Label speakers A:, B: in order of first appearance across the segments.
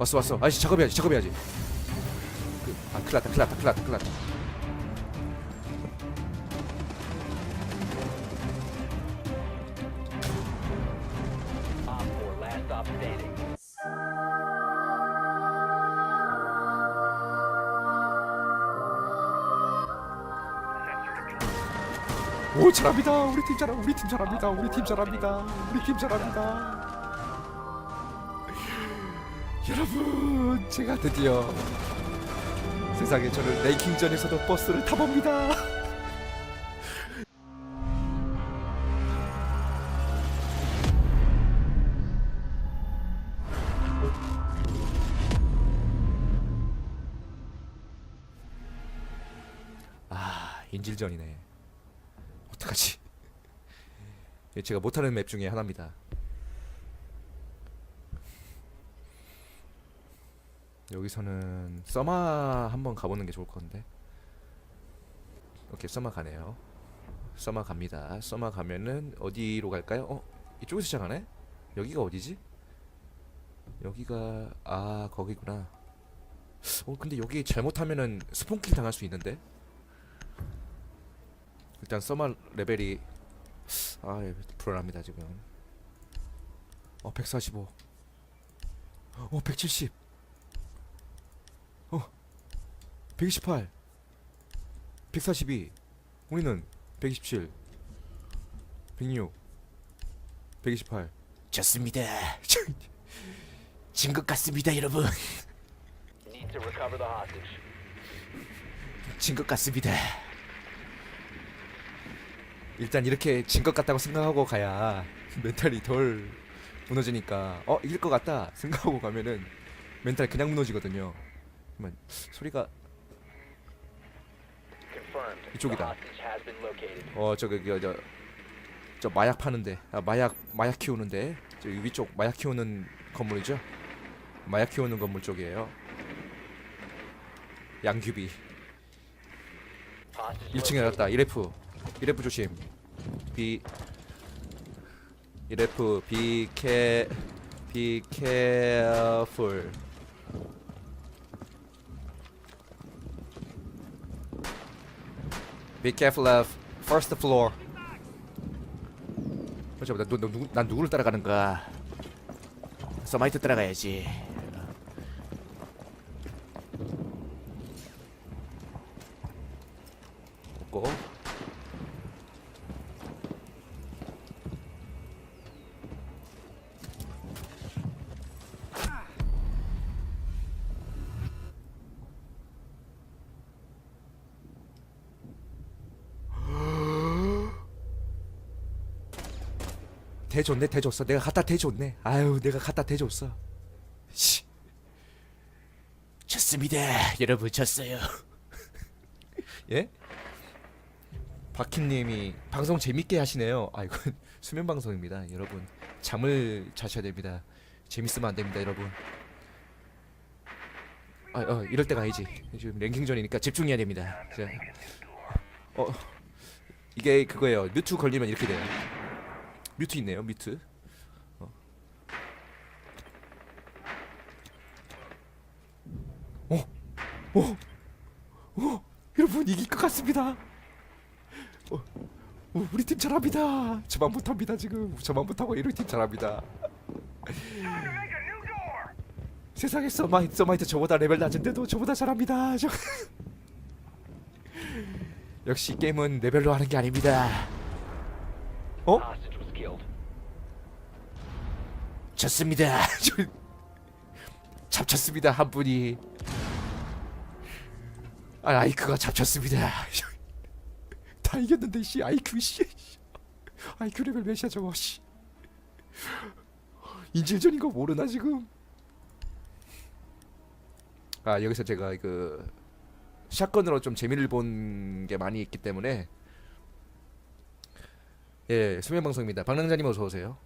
A: 왔어 왔어. 아저씨 작업해야지 작업해야지. 그, 아 큰일 났다 큰일 났다 큰일 났다 큰일 났다.
B: Op 4, last stop standing.
A: 오 잘합니다. 우리 팀 잘하 우리 팀 잘합니다. 우리 팀 잘합니다. 우리 팀 잘합니다 여러분 제가 드디어 세상에 저를 레이킹전에서도 버스를 타봅니다. 아 인질전이네. 어떡하지? 제가 못하는 맵 중에 하나입니다 여기서는 써마 한번 가보는 게 좋을 건데 오케이 써마 가네요 써마 갑니다 써마 가면은 어디로 갈까요? 어? 이쪽에서 시작하네? 여기가 어디지? 여기가 아 거기구나 어 근데 여기 잘못하면은 스폰킬 당할 수 있는데 일단 써마 레벨이 아 예, 불안합니다 지금 어 145. 어 170. 어 128. 142. 우리는 127. 106. 128.
C: 좋습니다. 진 것 같습니다, 여러분.
B: Need to recover the hostage.
C: 진 것 같습니다.
A: 일단 이렇게 진 것 같다고 생각하고 가야 멘탈이 덜 무너지니까 어 이길 것 같다 생각하고 가면은 멘탈 그냥 무너지거든요. 그러면 소리가. 이쪽이다. 어 저기 저저 저 마약 파는데 아 마약 마약 키우는데 저 위쪽 마약 키우는 건물이죠 마약 키우는 건물 쪽이에요 양규비
B: Hostage
A: 1층에
B: located.
A: 났다 1F 1F 조심 B 1F be care be careful be careful of first floor. 잠깐만 나, 너, 너, 누구, 난 누구를 따라가는 거야
C: 서마이트 따라가야지.
A: 없고 대줬네 대줬어 내가 갖다 대줬네 아유 내가 갖다 대줬어 씨
C: 좋습니다. 여러분, 졌어요.
A: 예? 박희님이 방송 재밌게 하시네요. 아 이건 수면 방송입니다, 여러분. 잠을 자셔야 됩니다. 재밌으면 안 됩니다, 여러분. 아, 어, 이럴 때가 아니지. 지금 랭킹전이니까 집중해야 됩니다. 자, 어, 이게 그거예요. 뮤트 걸리면 이렇게 돼요. 뮤트 있네요, 뮤트. 어. 어, 어, 어, 여러분 이길 것 같습니다. 어, 어, 우리 팀 잘합니다. 저만 못합니다 지금. 저만 못하고 우리 팀 잘합니다. 세상에 서마이트 서마이트 저보다 레벨 낮은데도 저보다 잘합니다. 저... 역시 게임은 레벨로 하는 게 아닙니다. 어?
C: 좋습니다.
A: 저... 잡혔습니다 한 분이. 아 아이크가 잡혔습니다. 다 이겼는데 씨 아이큐 씨 아이큐 레벨 몇이야 저거 씨 인질전인 거 모르나 지금 아 여기서 제가 그 샷건으로 좀 재미를 본 게 많이 있기 때문에 예 수면 방송입니다 박랑자님 어서 오세요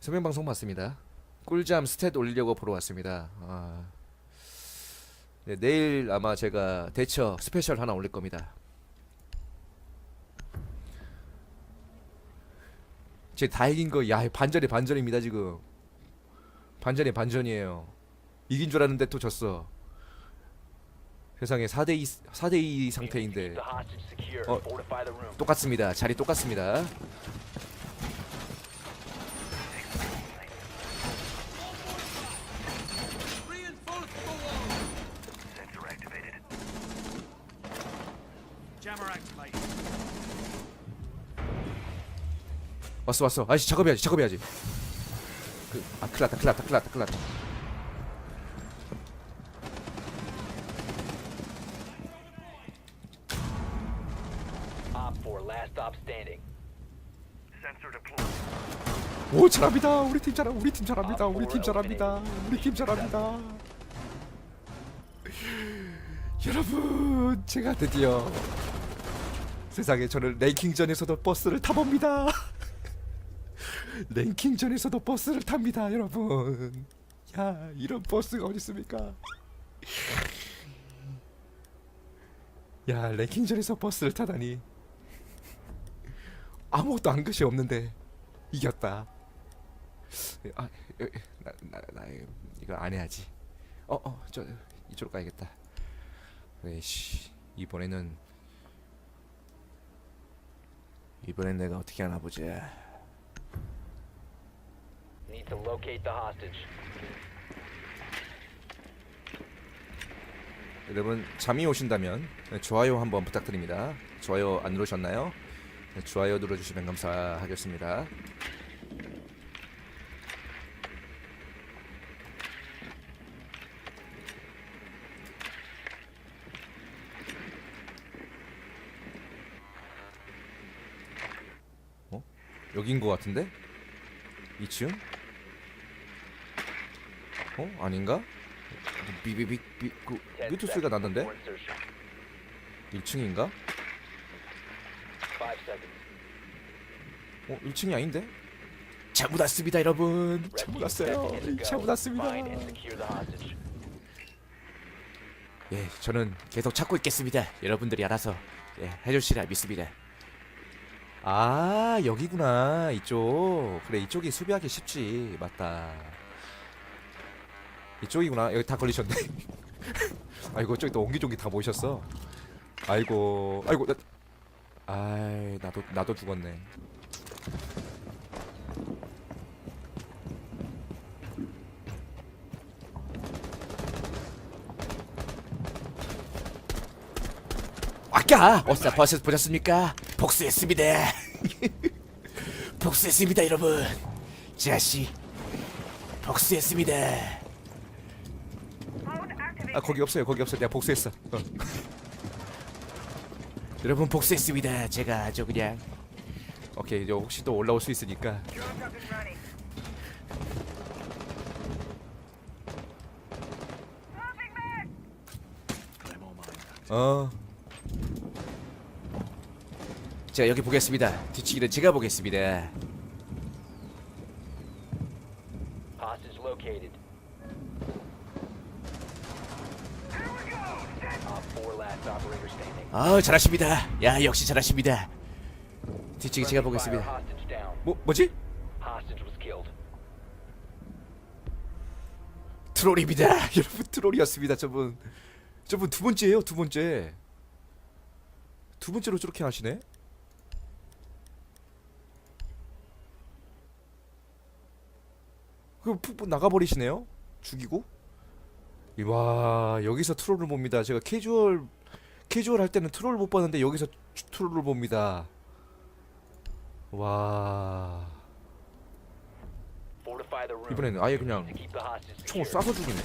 A: 수면 방송 맞습니다 꿀잠 스탯 올리려고 보러 왔습니다 아 네, 내일 아마 제가 대처 스페셜 하나 올릴 겁니다 제 다 이긴 거, 야, 반전에 반전입니다, 지금. 반전에 반전이에요. 이긴 줄 알았는데 또 졌어. 세상에 4대 2 4대 2
B: Keep
A: 상태인데
B: the hostage secure.
A: 어. 똑같습니다. 자리 똑같습니다. 왔어 왔어. 아저씨 작업해야지 작업해야지. 그, 아 큰일 났다 큰일 났다 큰일 났다 큰일 났다.
B: Op 4, last stop standing.
A: 오 잘합니다. 우리 팀 잘합 우리 팀 잘합니다. 우리 팀 잘합니다. 우리 팀 잘합니다. 여러분 제가 드디어 세상에 저는 랭킹전에서도 버스를 타봅니다. 랭킹전에서도 버스를 탑니다, 여러분. 야 이런 버스가 어디 있습니까? 야 랭킹전에서 버스를 타다니 아무것도 한 것이 없는데 이겼다. 아, 여- 나, 나, 나 이거 안 해야지. 어, 어, 저 이쪽으로 가야겠다. 에이씨, 이번에는 이번엔 내가 어떻게 하나 보자.
B: Need to locate the hostage.
A: 여러분 잠이 오신다면 좋아요 한번 부탁드립니다. 좋아요 안 누르셨나요? 네, 좋아요 눌러주시면 감사하겠습니다. 어? 여긴 것 같은데? 2층? 어? 아닌가? 비비비 비,
B: 그10
A: 뮤트 소리가
B: insertion.
A: 1층인가?
B: 5 seconds.
A: 어, 1층이 아닌데?
C: 잘못 왔습니다, 여러분.
A: 잘못 왔어요.
B: 10 minutes to
A: 잘못. 왔습니다. 예, 저는
C: 계속 찾고 있겠습니다. 여러분들이 알아서 예, 해주시리라 믿습니다.
A: 아 여기구나 이쪽. 그래 이쪽이 수비하기 쉽지. 맞다. 이쪽이구나. 여기 다 걸리셨네. 아이고 저기 또 옹기종기 다 모이셨어. 아이고 아이고 나... 아이 나도 나도 죽었네.
C: 아까! 어서 버스 보셨습니까? 복수했습니다. 복수했습니다, 여러분. 자식, 복수했습니다.
A: 아 거기 없어요 거기 없어 내가 복수했어 어.
C: 여러분 복수했습니다. 제가 아주 그냥
A: 오케이 이제 혹시 또 올라올 수 있으니까 어
C: 제가 여기 보겠습니다. 뒤치기는 제가 보겠습니다.
B: Hostage located. Op 4, last operator standing.
C: 아 잘하십니다. 야 역시 잘하십니다. 뒤치기 제가
B: Friendly fire,
C: 보겠습니다.
B: Hostage down.
A: 뭐, 뭐지?
B: Hostage was killed.
C: 트롤입니다.
A: 여러분 트롤이었습니다 저분 저분 두 번째예요 두 번째 두 번째로 저렇게 하시네 그 푹푹 나가버리시네요 죽이고 와 여기서 트롤을 봅니다 제가 캐주얼 캐주얼 할 때는 트롤 못 봤는데 여기서 추- 트롤을 봅니다 와. 이번에는 아예 그냥 총을. 쏴서 죽이네.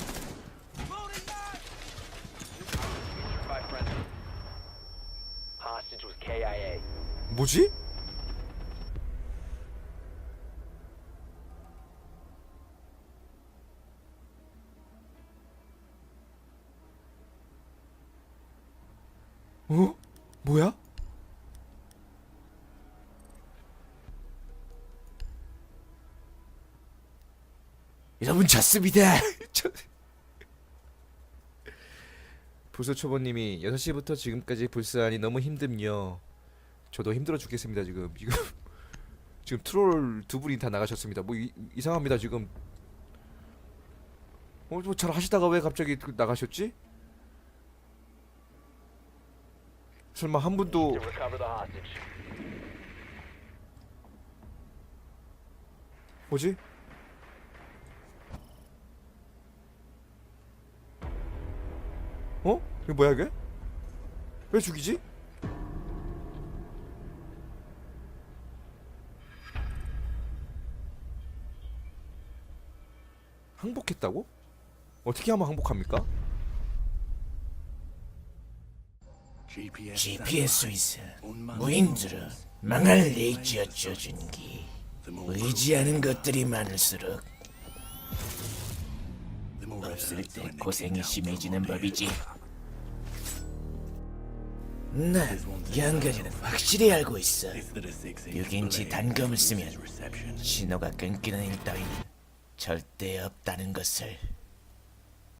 A: 뭐지? 어? 뭐야?
C: 여러분 졌습니다.
A: 저... 불소 초보님이 6시부터 지금까지 불사하니 너무 힘듦요. 저도 힘들어 죽겠습니다 지금. 지금 지금 트롤 두 분이 다 나가셨습니다. 뭐 이, 이상합니다 지금. 어, 뭐잘 하시다가 왜 갑자기 그 나가셨지? 설마 한 분도. 뭐지? 어? 이거 뭐야 이게? 왜 죽이지? 항복했다고? 어떻게 하면 항복합니까?
C: GPS 위서 무인들은 망할 레이지어 쪄준기 의지하는 것들이 많을수록 없을 때 고생이 심해지는 법이지. 난 양가리는 확실히 알고 있어. 6인치 단검을 쓰면 신호가 끊기는 일 따위는 절대 없다는 것을